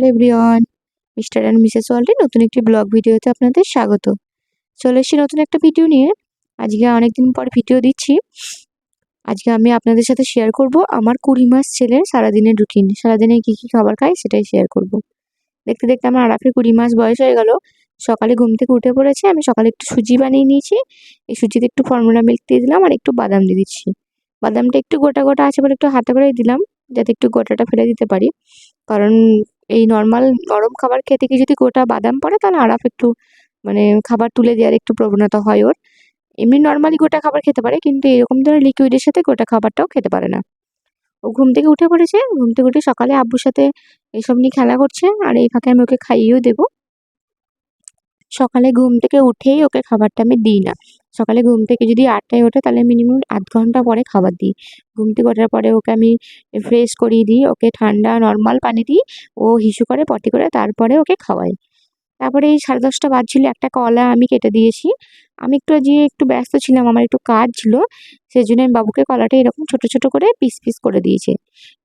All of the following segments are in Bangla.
Hello everyone, mister and missus ওয়ার্ল্ডের নতুন একটি ব্লগ ভিডিওতে আপনাদের স্বাগত। চলে এসেছি নতুন একটা ভিডিও নিয়ে। আজকে অনেকদিন পর ভিডিও দিচ্ছি। আজকে আমি আপনাদের সাথে শেয়ার করব আমার কুড়ি মাস ছেলের সারাদিনের রুটিন সারাদিনে কি কি খাবার খায় সেটাই শেয়ার করব। দেখতে দেখতে আমার আরাফের কুড়ি মাস বয়স হয়ে গেল। সকালে ঘুম থেকে উঠে পড়েছে, আমি সকালে একটু সুজি বানিয়ে নিয়েছি। এই সুজিতে একটু ফর্মুলা মিল্ক দিয়ে দিলাম আর একটু বাদাম দিয়ে দিচ্ছি। বাদামটা একটু গোটা গোটা আছে বলে একটু হাতে করেই দিলাম, যাতে একটু গোটাটা ফেলে দিতে পারি। কারণ এই নর্মাল নরম খাবার খেতে গিয়ে যদি গোটা বাদাম পড়ে, তাহলে আরাফ একটু মানে খাবার তুলে দেওয়ার একটু প্রবণতা হয় ওর। এমনি নর্মালি গোটা খাবার খেতে পারে, কিন্তু এরকম ধরনের লিকুইডের সাথে গোটা খাবারটাও খেতে পারে না। ও ঘুম থেকে উঠে পড়েছে, ঘুম থেকে উঠে সকালে আব্বুর সাথে এইসব নিয়ে খেলা করছে, আর এই ফাঁকে আমি ওকে খাইয়েও দেবো। সকালে ঘুম থেকে উঠেই ওকে খাবারটা আমি দিই না। সকালে ঘুম থেকে যদি আটটায় ওঠে তাহলে মিনিমাম আধ ঘণ্টা পরে খাবার দিই। ঘুম থেকে ওঠার পরে ওকে আমি ফ্রেশ করিয়ে দিই, ওকে ঠান্ডা নর্মাল পানি দিই, ও হিসু করে, পটি করে তারপরে ওকে খাওয়াই। তারপরে এই সাড়ে দশটা বাজছিল, একটা কলা আমি কেটে দিয়েছি। আমি একটু আজকে একটু ব্যস্ত ছিলাম, আমার একটু কাজ ছিল সেই জন্য আমি বাবুকে কলাটা এরকম ছোট ছোট করে পিস পিস করে দিয়েছে।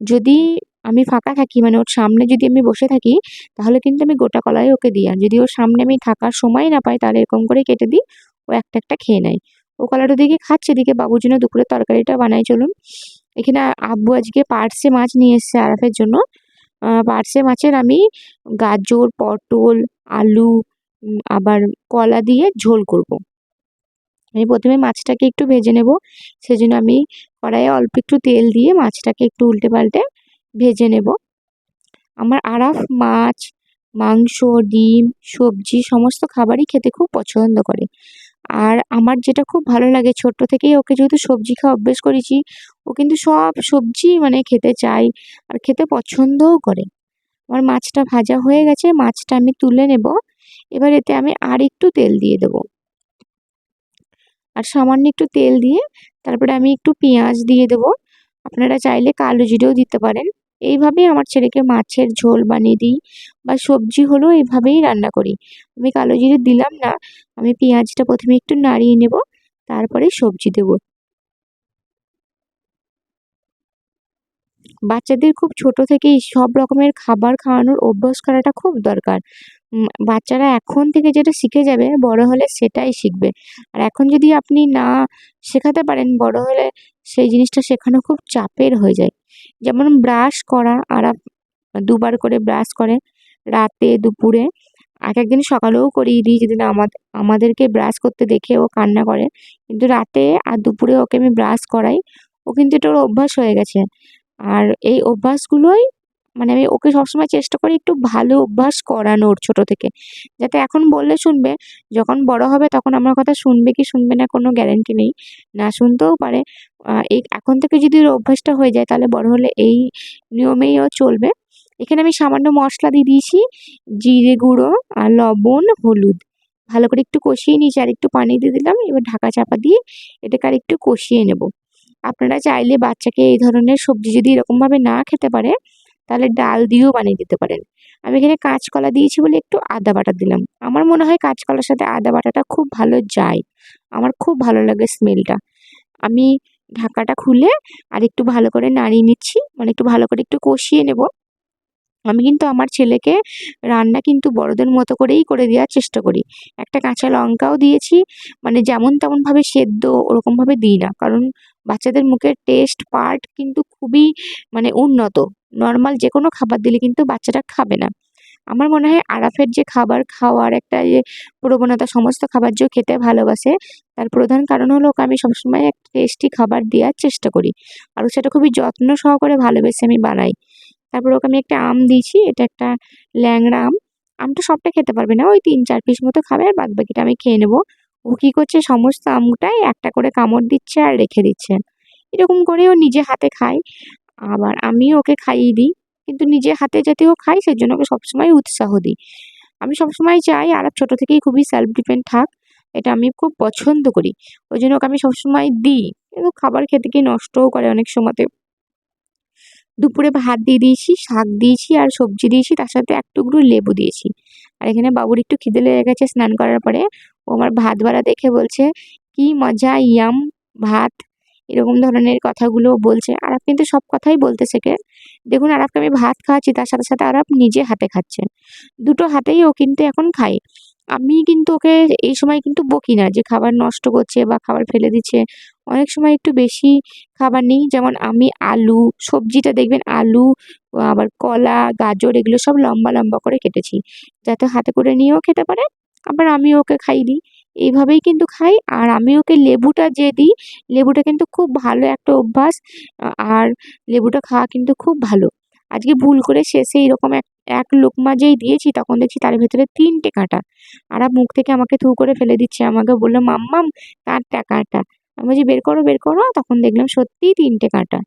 যদি আমি ফাঁকা থাকি মানে ওর সামনে যদি আমি বসে থাকি, তাহলে কিন্তু আমি গোটা কলাই ওকে দিই। আর যদি ওর সামনে আমি থাকার সময় না পাই, তাহলে এরকম করে কেটে দিই, ও একটা একটা খেয়ে নেয়। ও কলাটা দিকে খাচ্ছে এদিকে বাবুর জন্য দুপুরের তরকারিটা বানাই চলুন। এখানে আব্বু আজকে পার্সে মাছ নিয়ে এসছে আরাফের জন্য। পার্সে মাছের আমি গাজর, পটল, আলু আবার কলা দিয়ে ঝোল করব। আমি প্রথমে মাছটাকে একটু ভেজে নেব। সেজন্য আমি কড়াইয়ে অল্প একটু তেল দিয়ে মাছটাকে একটু উল্টে পাল্টে ভেজে নেব। আমার আরাফ, মাছ, মাংস, ডিম, সবজি সমস্ত খাবারই খেতে খুব পছন্দ করে। আর আমার যেটা খুব ভালো লাগে, ছোট্ট থেকেই ওকে যেহেতু সবজি খাওয়া অভ্যেস করেছি, ও কিন্তু সব সবজি মানে খেতে চায় আর খেতে পছন্দও করে। আমার মাছটা ভাজা হয়ে গেছে, মাছটা আমি তুলে নেব। এবার এতে আমি আর একটু তেল দিয়ে দেবো। আর সামান্য একটু তেল দিয়ে তারপরে আমি একটু পেঁয়াজ দিয়ে দেবো। আপনারা চাইলে কালো জিরেও দিতে পারেন। এইভাবেই আমার ছেলেকে মাছের ঝোল বানিয়ে দিই বা সবজি হলেও এইভাবেই রান্না করি। আমি কালো জিরে দিলাম না, আমি পেঁয়াজটা প্রথমে একটু নাড়িয়ে নেব, তারপরে সবজি দেব। বাচ্চাদের খুব ছোট থেকেই সব রকমের খাবার খাওয়ানোর অভ্যাস করাটা খুব দরকার। বাচ্চারা এখন থেকে যেটা শিখে যাবে, বড় হলে সেটাই শিখবে। আর এখন যদি আপনি না শেখাতে পারেন, বড় হলে সেই জিনিসটা শেখানো খুব চাপের হয়ে যায়। যেমন ব্রাশ করা আর দুবার করে ব্রাশ করে রাতে, দুপুরে। এক একদিন সকালেও করিয়ে দিই যেদিন আমাদের আমাদেরকে ব্রাশ করতে দেখে ও কান্না করে। কিন্তু রাতে আর দুপুরে ওকে আমি ব্রাশ করাই। ও কিন্তু এটা ওর অভ্যাস হয়ে গেছে। আর এই অভ্যাসগুলোই মানে আমি ওকে সবসময় চেষ্টা করি একটু ভালো অভ্যাস করানোর ছোট থেকে। যাতে এখন বললে শুনবে, যখন বড় হবে তখন আমার কথা শুনবে কি শুনবে না কোনো গ্যারেন্টি নেই। না শুনতেও পারে। এই এখন থেকে যদি ওর অভ্যাসটা হয়ে যায় তাহলে বড় হলে এই নিয়মেই ও চলবে। এখানে আমি সামান্য মশলা দিয়ে দিয়েছি, জিরে গুঁড়ো আর লবণ, হলুদ। ভালো করে একটু কষিয়ে নিয়েছি আর একটু পানি দিয়ে দিলাম, এবার ঢাকা চাপা দিয়ে এটাকে আর একটু কষিয়ে নেব। আপনারা চাইলে বাচ্চাকে এই ধরনের সবজি যদি এরকমভাবে না খেতে পারে তাহলে ডাল দিয়েও বানিয়ে দিতে পারেন। আমি এখানে কাঁচকলা দিয়েছি বলে একটু আদা বাটা দিলাম। আমার মনে হয় কাঁচকলার সাথে আদা বাটাটা খুব ভালো যায়। আমার খুব ভালো লাগে স্মেলটা। আমি ঢাকাটা খুলে আর একটু ভালো করে নাড়িয়ে নিচ্ছি। মানে একটু ভালো করে একটু কষিয়ে নেব। আমি কিন্তু আমার ছেলেকে রান্না কিন্তু বড়দের মতো করেই করে দেওয়ার চেষ্টা করি। একটা কাঁচা লঙ্কাও দিয়েছি মানে যেমন তেমনভাবে সেদ্ধ ওরকমভাবে দিই না। কারণ বাচ্চাদের মুখের টেস্ট পার্ট কিন্তু খুবই মানে উন্নত। নর্মাল যে কোনো খাবার দিলে কিন্তু বাচ্চাটা খাবে না। আমার মনে হয় আরাফের যে খাবার খাওয়ার একটা যে প্রবণতা, সমস্ত খাবার যে খেতে ভালোবাসে, তার প্রধান কারণ হলো ওকে আমি সবসময় একটা টেস্টি খাবার দেওয়ার চেষ্টা করি। আর সেটা খুবই যত্ন সহকারে ভালোবেসে আমি বানাই। তারপর ওকে আমি একটা আম দিয়েছি, এটা একটা ল্যাংড়া আম। আমটা সবটা খেতে পারবে না, ওই তিন চার পিস মতো খাবে, আর বাদ বাকিটা আমি খেয়ে নেব। ও কী করছে, সমস্ত আমটাই একটা করে কামড় দিচ্ছে আর রেখে দিচ্ছে। এরকম করে ও নিজে হাতে খায়। আবার আমিও ওকে খাইয়ে দিই, কিন্তু নিজে হাতে যাতে ও খায় সেই জন্য ওকে সবসময় উৎসাহ দিই। আমি সবসময় চাই আর ছোটো থেকেই খুবই সেলফ ডিপেন্ড থাক, এটা আমি খুব পছন্দ করি। ওই জন্য ওকে আমি সবসময় দিই, কিন্তু খাবার খেতে গিয়ে নষ্টও করে অনেক সময়তে। দুপুরে ভাত দিয়ে দিয়েছি, শাক দিয়েছি আর সবজি দিয়েছি, তার সাথে এক টুকরো লেবু দিয়েছি। আর এখানে বাবুর একটু খিদে লেগে গেছে স্নান করার পরে। ও আমার ভাত বাড়া দেখে বলছে, কি মজা, ইয়াম, ভাত। এরকম ধরনের কথাগুলো বলছে। আর কিন্তু সব কথাই বলতে শেখে দেখুন আর আরাফকে আমি ভাত খাওয়াচ্ছি, তার সাথে সাথে আরাফ নিজে হাতে খাচ্ছে। দুটো হাতেই ও কিন্তু এখন খায়। আমি কিন্তু ওকে এই সময় কিন্তু বকি না যে খাবার নষ্ট করছে বা খাবার ফেলে দিচ্ছে। অনেক সময় একটু বেশি খাবার নিই। যেমন আমি আলু, সবজিটা দেখবেন আলু, আবার কলা, গাজর এগুলো সব লম্বা লম্বা করে কেটেছি। যাতে হাতে করে নিয়েও খেতে পারে, আবার আমি ওকে খাই দিই। এইভাবেই কিন্তু খাই। আর আমি ওকে লেবুটা যে দিই, লেবুটা কিন্তু খুব ভালো একটা অভ্যাস, আর লেবুটা খাওয়া কিন্তু খুব ভালো। আজকে ভুল করে শেষে এরকম এক এক লোকমা যেই দিয়েছি, তখন দেখছি তার ভেতরে তিনটে কাঁটা। আর মুখ থেকে আমাকে থু করে ফেলে দিচ্ছে। আমাকে বলল, মাম্মাম কাঁটা কাঁটা আমি বলছি, বের করো বের করো। তখন দেখলাম সত্যিই তিনটে কাঁটা।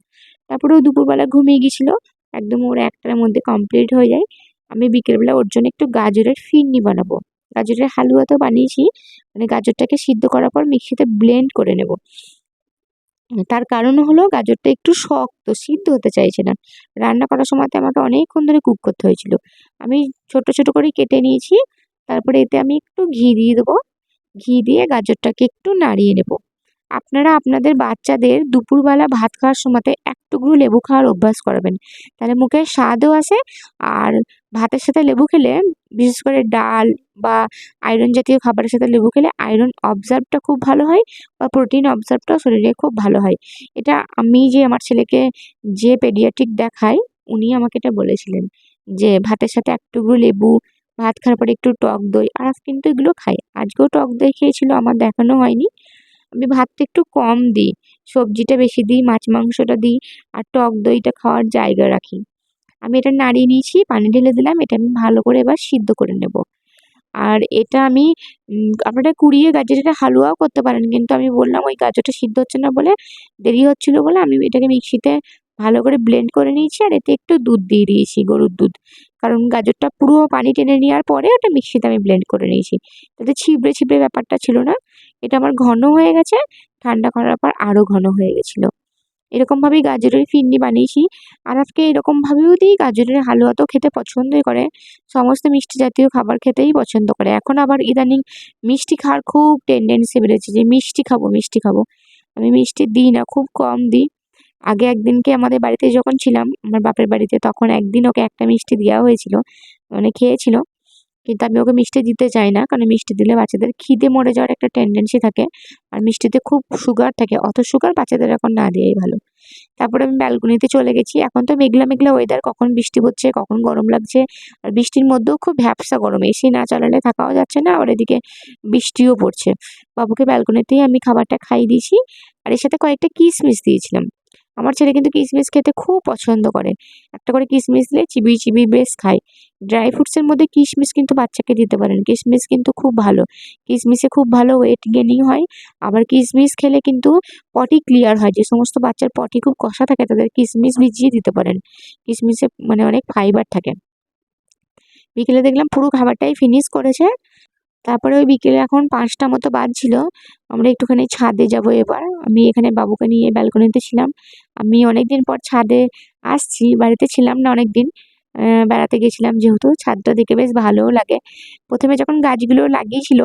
তারপরে ও দুপুরবেলা ঘুমিয়ে গেছিল। একদম ওর একটার মধ্যে কমপ্লিট হয়ে যায়। আমি বিকেলবেলা ওর জন্য একটু গাজরের ফিরনি বানাবো। গাজরের হালুয়া তো বানিয়েছি। মানে গাজরটাকে সিদ্ধ করার পর মিক্সিতে ব্লেন্ড করে নেব। তার কারণ হলো গাজরটা একটু শক্ত, সিদ্ধ হতে চাইছে না। রান্না করার সময়তে আমাকে অনেকক্ষণ ধরে কুক করতে হয়েছিল। আমি ছোট ছোট করে কেটে নিয়েছি। তারপরে এতে আমি একটু ঘি দিয়ে দেবো। ঘি দিয়ে গাজরটাকে একটু নাড়িয়ে নেব। আপনারা আপনাদের বাচ্চাদের দুপুরবেলা ভাত খাওয়ার সময়তে এক টুকরো লেবু খাওয়ার অভ্যাস করাবেন। তাহলে মুখে স্বাদও আসে আর ভাতের সাথে লেবু খেলে, বিশেষ করে ডাল বা আয়রন জাতীয় খাবারের সাথে লেবু খেলে আয়রন অবজার্ভটা খুব ভালো হয় বা প্রোটিন অবজার্ভটাও শরীরে খুব ভালো হয়। এটা আমি যে আমার ছেলেকে যে পেডিয়াট্রিক দেখাই, উনি আমাকে এটা বলেছিলেন যে ভাতের সাথে এক টুকরো লেবু, ভাত খাওয়ার পরে একটু টক দই, আর কিন্তু এগুলো খাই। আজকেও টক দই খেয়েছিল, আমার দেখানো হয়নি। আমি ভাতটা একটু কম দিই। সবজিটা বেশি দিই, মাছ, মাংসটা দিই, আর টক দইটা খাওয়ার জায়গা রাখি। আমি এটা নাড়িয়ে নিয়েছি, পানি ঢেলে দিলাম, এটা আমি ভালো করে এবার সিদ্ধ করে নেব। আর এটা আমি আপনারা কুড়িয়ে গাজরের হালুয়াও করতে পারেন, কিন্তু আমি বললাম ওই গাজরটা সিদ্ধ হচ্ছে না বলে দেরি হচ্ছিল বলে আমি এটাকে মিক্সিতে ভালো করে ব্লেন্ড করে নিয়েছি, আর এতে একটু দুধ দিয়ে দিয়েছি, গরুর দুধ। কারণ গাজরটা পুরো পানি টেনে নেওয়ার পরে ওটা মিক্সিতে আমি ব্লেন্ড করে নিয়েছি। তাতে ছিবড়ে ছিবড়ে ব্যাপারটা ছিল না। এটা আমার ঘন হয়ে গেছে, ঠান্ডা করার পর আরও ঘন হয়ে গেছিল। এরকমভাবেই গাজরের ফিরনি বানিয়েছি। আর আজকে এরকমভাবেও দিই, গাজরের হালুয়া তো খেতে পছন্দই করে। সমস্ত মিষ্টি জাতীয় খাবার খেতেই পছন্দ করে। এখন আবার ইদানিং মিষ্টি খাওয়ার খুব টেন্ডেন্সি বেড়েছে যে মিষ্টি খাব মিষ্টি খাব। আমি মিষ্টি দিই না, খুব কম দিই। আগে একদিনকে আমাদের বাড়িতে যখন ছিলাম, আমার বাপের বাড়িতে, তখন একদিন ওকে একটা মিষ্টি দেওয়া হয়েছিল মানে খেয়েছিল। কিন্তু আমি ওকে মিষ্টি দিতে চাই না, কারণ মিষ্টি দিলে বাচ্চাদের খিদে মরে যাওয়ার একটা টেন্ডেন্সি থাকে আর মিষ্টিতে খুব সুগার থাকে। অত সুগার বাচ্চাদের এখন না দেওয়াই ভালো। তারপরে আমি ব্যালকনিতে চলে গেছি। এখন তো মেঘলা মেঘলা ওয়েদার কখন বৃষ্টি হচ্ছে, কখন গরম লাগছে। আর বৃষ্টির মধ্যেও খুব ভ্যাপসা গরম এসি না চালালে থাকাও যাচ্ছে না আর এদিকে বৃষ্টিও পড়ছে। বাবুকে ব্যালকনিতেই আমি খাবারটা খাইয়ে দিয়েছি। আর এর সাথে কয়েকটা কিশমিশ দিয়েছিলাম। আমার ছেলে কিন্তু কিশমিশ খেতে খুব পছন্দ করে। একটা করে কিশমিশ দিলে চিবিয়ে চিবিয়ে বেশ খায়। ড্রাই ফ্রুটসের মধ্যে কিশমিশ কিন্তু বাচ্চাকে দিতে পারেন। কিশমিশ কিন্তু খুব ভালো। কিশমিশে খুব ভালো ওয়েট গেনিং হয়। আবার কিশমিশ খেলে কিন্তু পটি ক্লিয়ার হয়। যে সমস্ত বাচ্চার পটি খুব কষা থাকে, তাদের কিশমিশ ভিজিয়ে দিতে পারেন। কিশমিশে মানে অনেক ফাইবার থাকে। বিকেলে দেখলাম পুরো খাবারটাই ফিনিশ করেছে। তারপরে ওই বিকেলে এখন পাঁচটা মতো বাজছিল। আমরা একটুখানি ছাদে যাব এবার। আমি এখানে বাবুকে নিয়ে ব্যালকনিতে ছিলাম। আমি অনেক দিন পর ছাদে আসছি। বাড়িতে ছিলাম না অনেক দিন বেড়াতে গেছিলাম যেহেতু ছাদটা দেখে বেশ ভালোও লাগে। প্রথমে যখন গাছগুলো লাগিয়েছিল,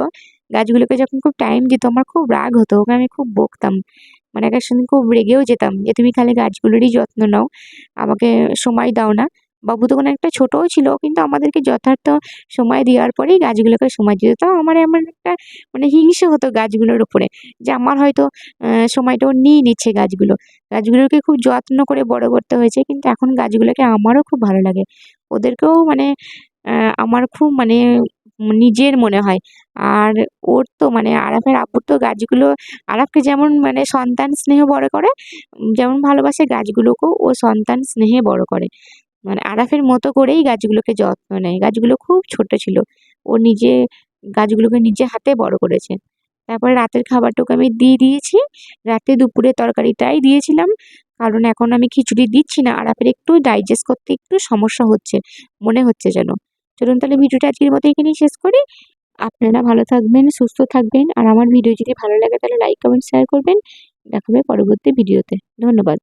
গাছগুলোকে যখন খুব টাইম দিত, আমার খুব রাগ হতো, ওকে আমি খুব বকতাম। মানে একের সঙ্গে খুব রেগেও যেতাম যে, তুমি খালি গাছগুলোরই যত্ন নাও, আমাকে সময় দাও না। বাবু তখন একটা ছোটও ছিল, কিন্তু আমাদেরকে যথার্থ সময় দেওয়ার পরেই গাছগুলোকে সময় দিত। তাও আমার এমন একটা মানে হিংসে হতো গাছগুলোর উপরে যে আমার হয়তো সময়টাও নিয়ে নিচ্ছে গাছগুলো। গাছগুলোকে খুব যত্ন করে বড় করতে হয়েছে, কিন্তু এখন গাছগুলোকে আমারও খুব ভালো লাগে। ওদেরকেও মানে আমার খুব মানে নিজের মনে হয়। আর ওর তো মানে আরাফের আব্বুর তো গাছগুলো, আরাফকে যেমন মানে সন্তান স্নেহ বড় করে যেমন ভালোবাসে গাছগুলোকেও ও সন্তান স্নেহে বড় করে। মানে আরাফের মতো করেই গাছগুলোকে যত্ন নেয়। গাছগুলো খুব ছোট ছিল। ও নিজে, গাছগুলোকে নিজে হাতে বড় করেছে। তারপরে রাতের খাবারটুকু আমি দিয়ে দিয়েছি। রাতে দুপুরে তরকারিটাই দিয়েছিলাম। কারণ এখন আমি খিচুড়ি দিচ্ছি না। আরাফের একটু ডাইজেস্ট করতে একটু সমস্যা হচ্ছে, মনে হচ্ছে যেন। চলুন তাহলে ভিডিওটা আজকের মতো এখানেই শেষ করি। আপনারা ভালো থাকবেন, সুস্থ থাকবেন। আর আমার ভিডিও যদি ভালো লাগে তাহলে লাইক কমেন্ট শেয়ার করবেন। দেখাবে পরবর্তী ভিডিওতে। ধন্যবাদ।